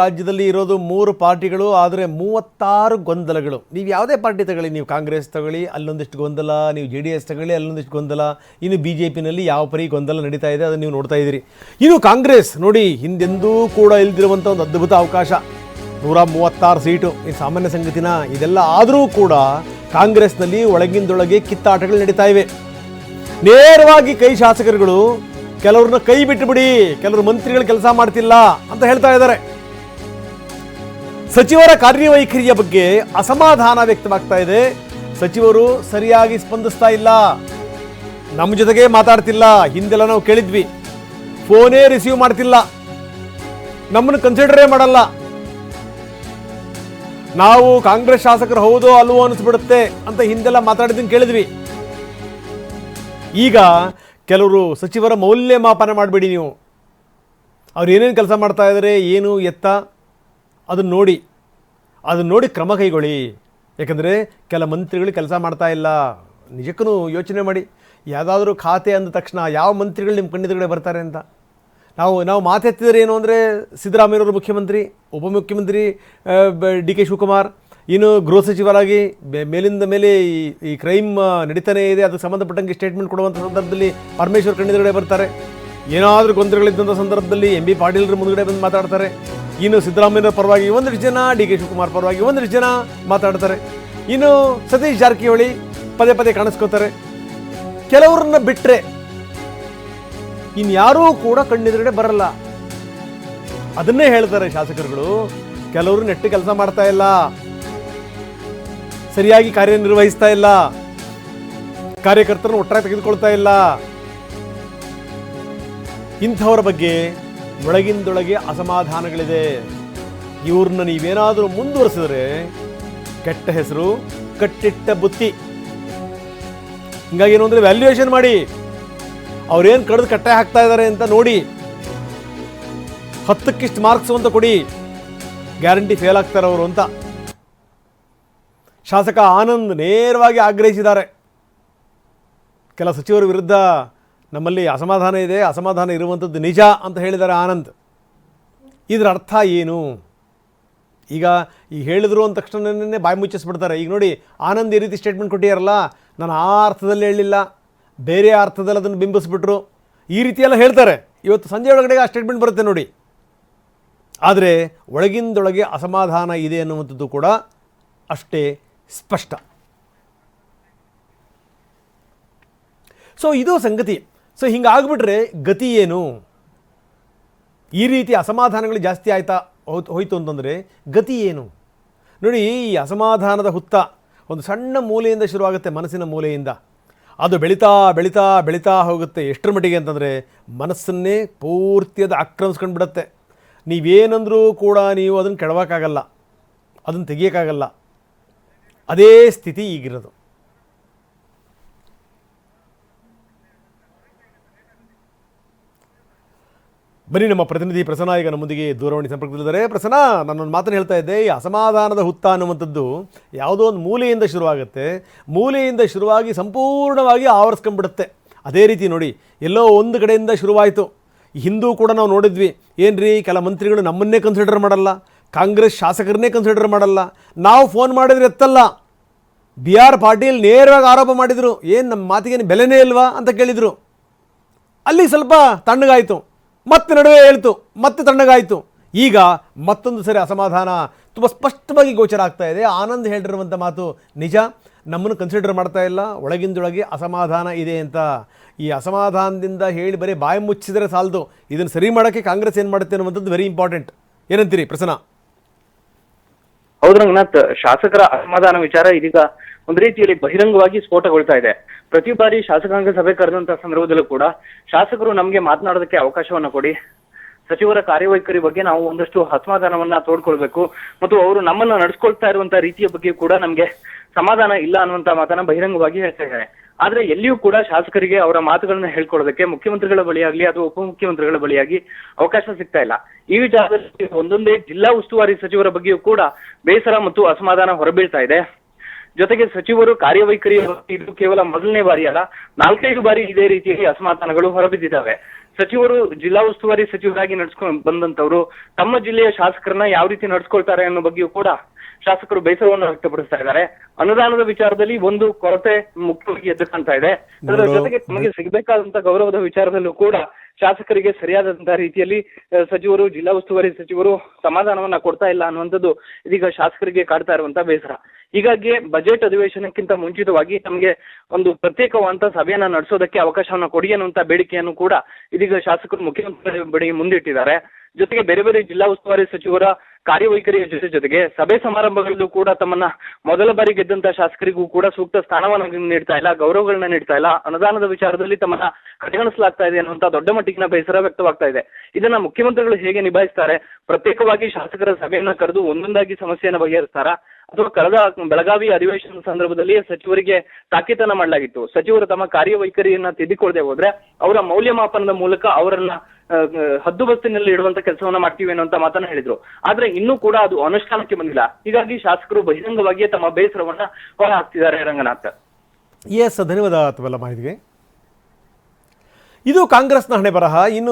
ರಾಜ್ಯದಲ್ಲಿ ಇರೋದು ಮೂರು ಪಾರ್ಟಿಗಳು, ಆದರೆ ಮೂವತ್ತಾರು ಗೊಂದಲಗಳು. ನೀವು ಯಾವುದೇ ಪಾರ್ಟಿ ತಗೊಳ್ಳಿ, ನೀವು ಕಾಂಗ್ರೆಸ್ ತಗೊಳ್ಳಿ, ಅಲ್ಲೊಂದಿಷ್ಟು ಗೊಂದಲ, ನೀವು ಜೆ ಡಿ ಎಸ್ ತಗೊಳ್ಳಿ, ಅಲ್ಲೊಂದಿಷ್ಟು ಗೊಂದಲ. ಇನ್ನು ಬಿ ಜೆ ಪಿನಲ್ಲಿ ಯಾವ ಪರಿ ಗೊಂದಲ ನಡೀತಾ ಇದೆ, ಅದನ್ನು ನೀವು ನೋಡ್ತಾ ಇದ್ದೀರಿ. ಇನ್ನು ಕಾಂಗ್ರೆಸ್, ನೋಡಿ, ಹಿಂದೆಂದೂ ಕೂಡ ಇಲ್ದಿರುವಂಥ ಒಂದು ಅದ್ಭುತ ಅವಕಾಶ. ನೂರ ಮೂವತ್ತಾರು ಸೀಟು. ಈ ಸಾಮಾನ್ಯ ಸಂಗತಿನ ಇದೆಲ್ಲ ಆದರೂ ಕೂಡ ಕಾಂಗ್ರೆಸ್ನಲ್ಲಿ ಒಳಗಿಂದೊಳಗೆ ಕಿತ್ತಾಟಗಳು ನಡೀತಾ ಇವೆ. ನೇರವಾಗಿ ಕೈ ಶಾಸಕರುಗಳು, ಕೆಲವ್ರನ್ನ ಕೈ ಬಿಟ್ಟುಬಿಡಿ ಕೆಲವರು ಮಂತ್ರಿಗಳು ಕೆಲಸ ಮಾಡ್ತಿಲ್ಲ ಅಂತ ಹೇಳ್ತಾ ಇದ್ದಾರೆ. ಸಚಿವರ ಕಾರ್ಯವೈಖರಿಯ ಬಗ್ಗೆ ಅಸಮಾಧಾನ ವ್ಯಕ್ತವಾಗ್ತಾ ಇದೆ. ಸಚಿವರು ಸರಿಯಾಗಿ ಸ್ಪಂದಿಸ್ತಾ ಇಲ್ಲ. ನಮ್ಮ ಜೊತೆಗೆ ಮಾತಾಡ್ತಿಲ್ಲ. ಹಿಂದೆಲ್ಲ ನಾವು ಕೇಳಿದ್ವಿ. ಫೋನೇ ರಿಸೀವ್ ಮಾಡ್ತಿಲ್ಲ. ನಮ್ಮನ್ನು ಕನ್ಸಿಡರೇ ಮಾಡಲ್ಲ. ನಾವು ಕಾಂಗ್ರೆಸ್ ಶಾಸಕರು ಹೌದೋ ಅಲ್ವೋ ಅನಿಸ್ಬಿಡುತ್ತೆ ಅಂತ ಹಿಂದೆಲ್ಲ ಮಾತಾಡಿದ್ದನ್ನು ಕೇಳಿದ್ವಿ. ಈಗ ಕೆಲವರು ಸಚಿವರ ಮೌಲ್ಯಮಾಪನ ಮಾಡಬೇಡಿ ನೀವು. ಅವ್ರು ಏನೇನು ಕೆಲಸ ಮಾಡ್ತಾ ಇದ್ದಾರೆ ಏನು ಎತ್ತ? ಅದನ್ನು ನೋಡಿ ಅದನ್ನು ನೋಡಿ ಕ್ರಮ ಕೈಗೊಳ್ಳಿ. ಯಾಕಂದರೆ ಕೆಲ ಮಂತ್ರಿಗಳು ಕೆಲಸ ಮಾಡ್ತಾ ಇಲ್ಲ. ನಿಜಕ್ಕೂ ಯೋಚನೆ ಮಾಡಿ, ಯಾವುದಾದ್ರೂ ಖಾತೆ ಅಂದ ತಕ್ಷಣ ಯಾವ ಮಂತ್ರಿಗಳು ನಿಮ್ಮ ಕಣ್ಣಿದ್ರುಗಡೆ ಬರ್ತಾರೆ ಅಂತ? ನಾವು ನಾವು ಮಾತೆತ್ತಿದರೆ ಏನು ಅಂದರೆ ಸಿದ್ದರಾಮಯ್ಯವರು ಮುಖ್ಯಮಂತ್ರಿ, ಉಪಮುಖ್ಯಮಂತ್ರಿ ಡಿ ಕೆ ಶಿವಕುಮಾರ್, ಇನ್ನು ಗೃಹ ಸಚಿವರಾಗಿ ಮೇಲಿಂದ ಮೇಲೆ ಈ ಈ ಕ್ರೈಮ್ ನಡೀತಾನೇ ಇದೆ. ಅದಕ್ಕೆ ಸಂಬಂಧಪಟ್ಟಂಗೆ ಸ್ಟೇಟ್ಮೆಂಟ್ ಕೊಡುವಂಥ ಸಂದರ್ಭದಲ್ಲಿ ಪರಮೇಶ್ವರ್ ಕಣ್ಣಿದ್ರುಗಡೆ ಬರ್ತಾರೆ. ಏನಾದರೂ ಗೊಂದಲಗಳಿದ್ದಂಥ ಸಂದರ್ಭದಲ್ಲಿ ಎಂ ಬಿ ಪಾಟೀಲ್ರ ಮುಂದುಗಡೆ ಬಂದು ಮಾತಾಡ್ತಾರೆ. ಇನ್ನು ಸಿದ್ದರಾಮಯ್ಯ ಪರವಾಗಿ ಒಂದಿಷ್ಟು ಜನ, ಡಿ ಕೆ ಶಿವಕುಮಾರ್ ಪರವಾಗಿ ಒಂದಿಷ್ಟು ಜನ ಮಾತಾಡ್ತಾರೆ. ಇನ್ನು ಸತೀಶ್ ಜಾರಕಿಹೊಳಿ ಪದೇ ಪದೇ ಕಾಣಿಸ್ಕೋತಾರೆ. ಕೆಲವ್ರನ್ನ ಬಿಟ್ಟರೆ ಇನ್ಯಾರೂ ಕೂಡ ಕಣ್ಣೆದುರುಗಡೆ ಬರಲ್ಲ. ಅದನ್ನೇ ಹೇಳ್ತಾರೆ ಶಾಸಕರುಗಳು. ಕೆಲವರು ನೆಟ್ಟು ಕೆಲಸ ಮಾಡ್ತಾ ಇಲ್ಲ. ಸರಿಯಾಗಿ ಕಾರ್ಯನಿರ್ವಹಿಸ್ತಾ ಇಲ್ಲ. ಕಾರ್ಯಕರ್ತರನ್ನು ಒಟ್ಟಾರೆ ತೆಗೆದುಕೊಳ್ತಾ ಇಲ್ಲ. ಇಂಥವರ ಬಗ್ಗೆ ಒಳಗಿಂದೊಳಗೆ ಅಸಮಾಧಾನಗಳಿದೆ. ಇವ್ರನ್ನ ನೀವೇನಾದರೂ ಮುಂದುವರಿಸಿದ್ರೆ ಕೆಟ್ಟ ಹೆಸರು, ಕಟ್ಟಿಟ್ಟ ಬುತ್ತಿ. ಹಿಂಗಾಗಿ ಏನು ಅಂದರೆ ವ್ಯಾಲ್ಯೂಯೇಷನ್ ಮಾಡಿ. ಅವ್ರೇನು ಕಡ್ದು ಕಟ್ಟಾಯ ಹಾಕ್ತಾ ಇದ್ದಾರೆ ಅಂತ ನೋಡಿ. ಹತ್ತಕ್ಕಿಷ್ಟು ಮಾರ್ಕ್ಸ್ ಅಂತ ಕೊಡಿ. ಗ್ಯಾರಂಟಿ ಫೇಲ್ ಆಗ್ತಾರೆ ಅವರು ಅಂತ. ಶಾಸಕ ಆನಂದ್ ನೇರವಾಗಿ ಆಗ್ರಹಿಸಿದ್ದಾರೆ. ಕೆಲ ಸಚಿವರ ವಿರುದ್ಧ ನಮ್ಮಲ್ಲಿ ಅಸಮಾಧಾನ ಇದೆ, ಅಸಮಾಧಾನ ಇರುವಂಥದ್ದು ನಿಜ ಅಂತ ಹೇಳಿದ್ದಾರೆ ಆನಂದ್. ಇದರ ಅರ್ಥ ಏನು? ಈಗ ಈ ಹೇಳಿದ್ರು ಅಂದ ತಕ್ಷಣನೇ ಬಾಯಿ ಮುಚ್ಚಿಸ್ಬಿಡ್ತಾರೆ. ಈಗ ನೋಡಿ, ಆನಂದ್ ಈ ರೀತಿ ಸ್ಟೇಟ್ಮೆಂಟ್ ಕೊಟ್ಟಿಯಾರಲ್ಲ, ನಾನು ಆ ಅರ್ಥದಲ್ಲಿ ಹೇಳಲಿಲ್ಲ ಬೇರೆ ಅರ್ಥದಲ್ಲಿ ಅದನ್ನು ಬಿಂಬಿಸ್ಬಿಟ್ರು. ಈ ರೀತಿಯೆಲ್ಲ ಹೇಳ್ತಾರೆ. ಇವತ್ತು ಸಂಜೆ ಒಳಗಡೆ ಆ ಸ್ಟೇಟ್ಮೆಂಟ್ ಬರುತ್ತೆ ನೋಡಿ. ಆದರೆ ಒಳಗಿಂದೊಳಗೆ ಅಸಮಾಧಾನ ಇದೆ ಅನ್ನುವಂಥದ್ದು ಕೂಡ ಅಷ್ಟೇ ಸ್ಪಷ್ಟ. ಸೊ ಇದು ಸಂಗತಿ. ಸೊ ಹಿಂಗಾಗ್ಬಿಟ್ರೆ ಗತಿ ಏನು? ಈ ರೀತಿ ಅಸಮಾಧಾನಗಳು ಜಾಸ್ತಿ ಆಯ್ತಾ ಹೋಯ್ತು ಅಂತಂದರೆ ಗತಿ ಏನು? ನೋಡಿ, ಈ ಅಸಮಾಧಾನದ ಹುತ್ತ ಒಂದು ಸಣ್ಣ ಮೂಲೆಯಿಂದ ಶುರುವಾಗುತ್ತೆ ಮನಸ್ಸಿನ ಮೂಲೆಯಿಂದ. ಅದು ಬೆಳೀತಾ ಬೆಳೀತಾ ಬೆಳೀತಾ ಹೋಗುತ್ತೆ ಎಷ್ಟರ ಮಟ್ಟಿಗೆ ಅಂತಂದರೆ ಮನಸ್ಸನ್ನೇ ಪೂರ್ತಿಯಾದ ಆಕ್ರಮಿಸ್ಕೊಂಡು ಬಿಡುತ್ತೆ ನೀವೇನಂದ್ರೂ ಕೂಡ ನೀವು ಅದನ್ನು ಕೆಡವಕ್ಕಾಗಲ್ಲ, ಅದನ್ನು ತೆಗಿಯೋಕ್ಕಾಗಲ್ಲ. ಅದೇ ಸ್ಥಿತಿ ಈಗಿರೋದು. ಬನ್ನಿ ನಮ್ಮ ಪ್ರತಿನಿಧಿ ಪ್ರಸನ್ನ, ಈಗ ನಮ್ಮೊಂದಿಗೆ ದೂರವಾಣಿ ಸಂಪರ್ಕದಲ್ಲಿದ್ದಾರೆ. ಪ್ರಸನ್ನ ನಾನೊಂದು ಮಾತನ್ನು ಹೇಳ್ತಾ ಇದ್ದೆ, ಈ ಅಸಮಾಧಾನದ ಹುತ್ತ ಅನ್ನುವಂಥದ್ದು ಯಾವುದೋ ಒಂದು ಮೂಲೆಯಿಂದ ಶುರುವಾಗುತ್ತೆ. ಮೂಲೆಯಿಂದ ಶುರುವಾಗಿ ಸಂಪೂರ್ಣವಾಗಿ ಆವರಿಸ್ಕೊಂಡ್ಬಿಡುತ್ತೆ. ಅದೇ ರೀತಿ ನೋಡಿ, ಎಲ್ಲೋ ಒಂದು ಕಡೆಯಿಂದ ಶುರುವಾಯಿತು. ಹಿಂದೂ ಕೂಡ ನಾವು ನೋಡಿದ್ವಿ, ಏನ್ರಿ, ಕೆಲ ಮಂತ್ರಿಗಳು ನಮ್ಮನ್ನೇ ಕನ್ಸಿಡರ್ ಮಾಡಲ್ಲ, ಕಾಂಗ್ರೆಸ್ ಶಾಸಕರನ್ನೇ ಕನ್ಸಿಡರ್ ಮಾಡಲ್ಲ, ನಾವು ಫೋನ್ ಮಾಡಿದ್ರೆ ಎತ್ತಲ್ಲ. ಬಿ ಆರ್ ಪಾಟೀಲ್ ನೇರವಾಗಿ ಆರೋಪ ಮಾಡಿದರು, ಏನು ನಮ್ಮ ಮಾತಿಗೇನು ಬೆಲೆನೇ ಇಲ್ವಾ ಅಂತ ಕೇಳಿದರು. ಅಲ್ಲಿ ಸ್ವಲ್ಪ ತಣ್ಣಗಾಯಿತು. ಮತ್ತೆ ನಡುವೆ ಹೇಳ್ತು ಮತ್ತೆ ತಣ್ಣಗಾಯಿತು. ಈಗ ಮತ್ತೊಂದು ಸರಿ ಅಸಮಾಧಾನ ತುಂಬ ಸ್ಪಷ್ಟವಾಗಿ ಗೋಚರ ಆಗ್ತಾ ಇದೆ. ಆನಂದ್ ಹೇಳಿರುವಂಥ ಮಾತು ನಿಜ. ನಮ್ಮನ್ನು ಕನ್ಸಿಡರ್ ಮಾಡ್ತಾ ಇಲ್ಲ. ಒಳಗಿಂದೊಳಗೆ ಅಸಮಾಧಾನ ಇದೆ ಅಂತ. ಈ ಅಸಮಾಧಾನದಿಂದ ಹೇಳಿ ಬರೀ ಬಾಯಿ ಮುಚ್ಚಿದರೆ ಸಾಲದು. ಇದನ್ನು ಸರಿ ಮಾಡೋಕ್ಕೆ ಕಾಂಗ್ರೆಸ್ ಏನು ಮಾಡುತ್ತೆ ಅನ್ನುವಂಥದ್ದು ವೆರಿ ಇಂಪಾರ್ಟೆಂಟ್ ಏನಂತೀರಿ ಪ್ರಸನ್ನ? ಹೌದು ರಂಗನಾಥ್, ಶಾಸಕರ ಅಸಮಾಧಾನ ವಿಚಾರ ಇದೀಗ ಒಂದು ರೀತಿಯಲ್ಲಿ ಬಹಿರಂಗವಾಗಿ ಸ್ಫೋಟಗೊಳ್ತಾ ಇದೆ. ಪ್ರತಿ ಬಾರಿ ಶಾಸಕಾಂಗ ಸಭೆ ಕರೆದಂತ ಸಂದರ್ಭದಲ್ಲೂ ಕೂಡ ಶಾಸಕರು ನಮಗೆ ಮಾತನಾಡೋದಕ್ಕೆ ಅವಕಾಶವನ್ನ ಕೊಡಿ. ಸಚಿವರ ಕಾರ್ಯವೈಖರಿ ಬಗ್ಗೆ ನಾವು ಒಂದಷ್ಟು ಅಸಮಾಧಾನವನ್ನ ತೋಡ್ಕೊಳ್ಬೇಕು. ಮತ್ತು ಅವರು ನಮ್ಮನ್ನ ನಡೆಸ್ಕೊಳ್ತಾ ಇರುವಂತ ರೀತಿಯ ಬಗ್ಗೆ ಕೂಡ ನಮ್ಗೆ ಸಮಾಧಾನ ಇಲ್ಲ ಅನ್ನುವಂತ ಮಾತನ್ನ ಬಹಿರಂಗವಾಗಿ ಹೇಳ್ತಾ ಇದ್ದಾರೆ. ಆದ್ರೆ ಎಲ್ಲಿಯೂ ಕೂಡ ಶಾಸಕರಿಗೆ ಅವರ ಮಾತುಗಳನ್ನ ಹೇಳ್ಕೊಳ್ಳೋದಕ್ಕೆ ಮುಖ್ಯಮಂತ್ರಿಗಳ ಬಳಿಯಾಗ್ಲಿ ಅಥವಾ ಉಪಮುಖ್ಯಮಂತ್ರಿಗಳ ಬಳಿಯಾಗಿ ಅವಕಾಶ ಸಿಗ್ತಾ ಇಲ್ಲ. ಈ ವಿಚಾರದಲ್ಲಿ ಒಂದೊಂದೇ ಜಿಲ್ಲಾ ಉಸ್ತುವಾರಿ ಸಚಿವರ ಬಗ್ಗೆಯೂ ಕೂಡ ಬೇಸರ ಮತ್ತು ಅಸಮಾಧಾನ ಹೊರಬೀಳ್ತಾ ಇದೆ. ಜೊತೆಗೆ ಸಚಿವರು ಕಾರ್ಯವೈಖರಿ ಇದು ಕೇವಲ ಮೊದಲನೇ ಬಾರಿ ಅಲ್ಲ, ನಾಲ್ಕೈದು ಬಾರಿ ಇದೇ ರೀತಿಯಲ್ಲಿ ಅಸಮಾಧಾನಗಳು ಹೊರಬಿದ್ದಿದ್ದಾವೆ. ಸಚಿವರು ಜಿಲ್ಲಾ ಉಸ್ತುವಾರಿ ಸಚಿವರಾಗಿ ನಡ್ಸ್ಕೊಂಡು ಬಂದಂತವ್ರು ತಮ್ಮ ಜಿಲ್ಲೆಯ ಶಾಸಕರನ್ನ ಯಾವ ರೀತಿ ನಡ್ಸ್ಕೊಳ್ತಾರೆ ಅನ್ನೋ ಬಗ್ಗೆಯೂ ಕೂಡ ಶಾಸಕರು ಬೇಸರವನ್ನು ವ್ಯಕ್ತಪಡಿಸ್ತಾ ಇದ್ದಾರೆ. ಅನುದಾನದ ವಿಚಾರದಲ್ಲಿ ಒಂದು ಕೊರತೆ ಮುಖ್ಯವಾಗಿ ಎದ್ದು ಕಾಣ್ತಾ ಇದೆ. ಅದರ ಜೊತೆಗೆ ತಮಗೆ ಸಿಗಬೇಕಾದಂತ ಗೌರವದ ವಿಚಾರದಲ್ಲೂ ಕೂಡ ಶಾಸಕರಿಗೆ ಸರಿಯಾದಂತಹ ರೀತಿಯಲ್ಲಿ ಸಚಿವರು ಜಿಲ್ಲಾ ಉಸ್ತುವಾರಿ ಸಚಿವರು ಸಮಾಧಾನವನ್ನ ಕೊಡ್ತಾ ಇಲ್ಲ ಅನ್ನುವಂಥದ್ದು ಇದೀಗ ಶಾಸಕರಿಗೆ ಕಾಡ್ತಾ ಇರುವಂತ ಬೇಸರ. ಹೀಗಾಗಿ ಬಜೆಟ್ ಅಧಿವೇಶನಕ್ಕಿಂತ ಮುಂಚಿತವಾಗಿ ನಮಗೆ ಒಂದು ಪ್ರತ್ಯೇಕವಾದಂತಹ ಸಭೆಯನ್ನ ನಡೆಸೋದಕ್ಕೆ ಅವಕಾಶವನ್ನ ಕೊಡಿ ಅನ್ನುವಂತ ಬೇಡಿಕೆಯನ್ನು ಕೂಡ ಇದೀಗ ಶಾಸಕರು ಮುಖ್ಯಮಂತ್ರಿ ಬಳಿ ಮುಂದಿಟ್ಟಿದ್ದಾರೆ. ಜೊತೆಗೆ ಬೇರೆ ಬೇರೆ ಜಿಲ್ಲಾ ಉಸ್ತುವಾರಿ ಸಚಿವರ ಕಾರ್ಯವೈಖರಿಯ ಜೊತೆ ಜೊತೆಗೆ ಸಭೆ ಸಮಾರಂಭಗಳಲ್ಲೂ ಕೂಡ ತಮ್ಮನ್ನ ಮೊದಲ ಬಾರಿ ಗೆದ್ದಂತ ಶಾಸಕರಿಗೂ ಕೂಡ ಸೂಕ್ತ ಸ್ಥಾನವನ್ನ ನೀಡ್ತಾ ಇಲ್ಲ, ಗೌರವಗಳನ್ನ ನೀಡ್ತಾ ಇಲ್ಲ. ಅನುದಾನದ ವಿಚಾರದಲ್ಲಿ ತಮ್ಮನ್ನ ಕಡೆಗಣಿಸಲಾಗ್ತಾ ಇದೆ ಅನ್ನುವಂತ ದೊಡ್ಡ ಮಟ್ಟಿಗಿನ ಬೇಸರ ವ್ಯಕ್ತವಾಗ್ತಾ ಇದೆ. ಇದನ್ನ ಮುಖ್ಯಮಂತ್ರಿಗಳು ಹೇಗೆ ನಿಭಾಯಿಸ್ತಾರೆ? ಪ್ರತ್ಯೇಕವಾಗಿ ಶಾಸಕರ ಸಭೆಯನ್ನ ಕರೆದು ಒಂದೊಂದಾಗಿ ಸಮಸ್ಯೆಯನ್ನ ಬಗೆಹರಿಸ್ತಾರ? ಅಥವಾ ಕಳೆದ ಬೆಳಗಾವಿ ಅಧಿವೇಶನದ ಸಂದರ್ಭದಲ್ಲಿ ಸಚಿವರಿಗೆ ತಾಕೀತನ್ನ ಮಾಡಲಾಗಿತ್ತು. ಸಚಿವರು ತಮ್ಮ ಕಾರ್ಯವೈಖರಿಯನ್ನ ತಿದ್ದಿಕೊಳ್ಳದೆ ಹೋದ್ರೆ ಅವರ ಮೌಲ್ಯಮಾಪನದ ಮೂಲಕ ಅವರನ್ನ ಹದ್ದುಬಸ್ತಿನಲ್ಲಿ ಇಡುವಂತ ಕೆಲಸವನ್ನ ಮಾಡ್ತೀವಿ ಅನ್ನುವಂತ ಮಾತನ್ನ ಹೇಳಿದ್ರು. ಆದ್ರೆ ಇನ್ನೂ ಕೂಡ ಅದು ಅನುಷ್ಠಾನಕ್ಕೆ ಬಂದಿಲ್ಲ. ಹೀಗಾಗಿ ಶಾಸಕರು ಬಹಿರಂಗವಾಗಿಯೇ ತಮ್ಮ ಬೇಸರವನ್ನ ಹೊರ ಹಾಕ್ತಿದ್ದಾರೆ ರಂಗನಾಥ್. ಎಸ್, ಧನ್ಯವಾದ ಮಾಹಿತಿಗೆ. ಇದು ಕಾಂಗ್ರೆಸ್ನ ಹಣೆ ಬರಹ ಇನ್ನು